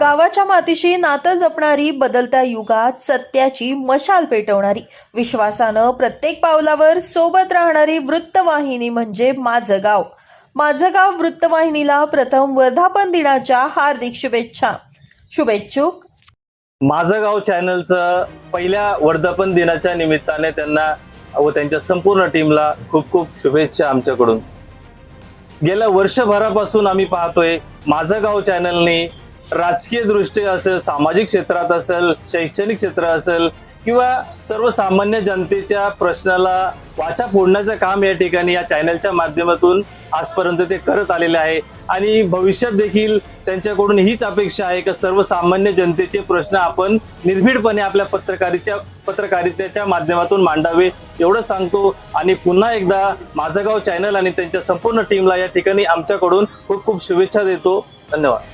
गावाच्या मातीशी नातं जपणारी बदलत्या युगात सत्याची मशाल पेटवणारी. विश्वासानं प्रत्येक पावलावर सोबत राहणारी वृत्तवाहिनी म्हणजे माझं गाव. माझं गाव वृत्तवाहिनीला प्रथम वर्धापन दिनाच्या हार्दिक शुभेच्छा. शुभेच्छुक. माझं गाव चॅनलचं पहिल्या वर्धापन दिनाच्या निमित्ताने त्यांना व त्यांच्या संपूर्ण टीमला खूप खूप शुभेच्छा आमच्याकडून. गेल्या वर्षभरापासून आम्ही पाहतोय माझं गाव चॅनलने राजकीय दृष्टी असेल सामाजिक क्षेत्रात असेल शैक्षणिक क्षेत्र असेल किंवा सर्वसामान्य जनतेच्या प्रश्नाला वाचा फोडण्याचं काम या ठिकाणी या चॅनलच्या माध्यमातून आजपर्यंत ते करत आलेले आहे. आणि भविष्यात देखील त्यांच्याकडून हीच अपेक्षा आहे की सर्वसामान्य जनतेचे प्रश्न आपण निर्भीडपणे आपल्या पत्रकारितेच्या पत्रकारितेच्या माध्यमातून मांडावे एवढं सांगतो. आणि पुन्हा एकदा माझं गाव चॅनल आणि त्यांच्या संपूर्ण टीमला या ठिकाणी आमच्याकडून खूप खूप शुभेच्छा देतो. धन्यवाद.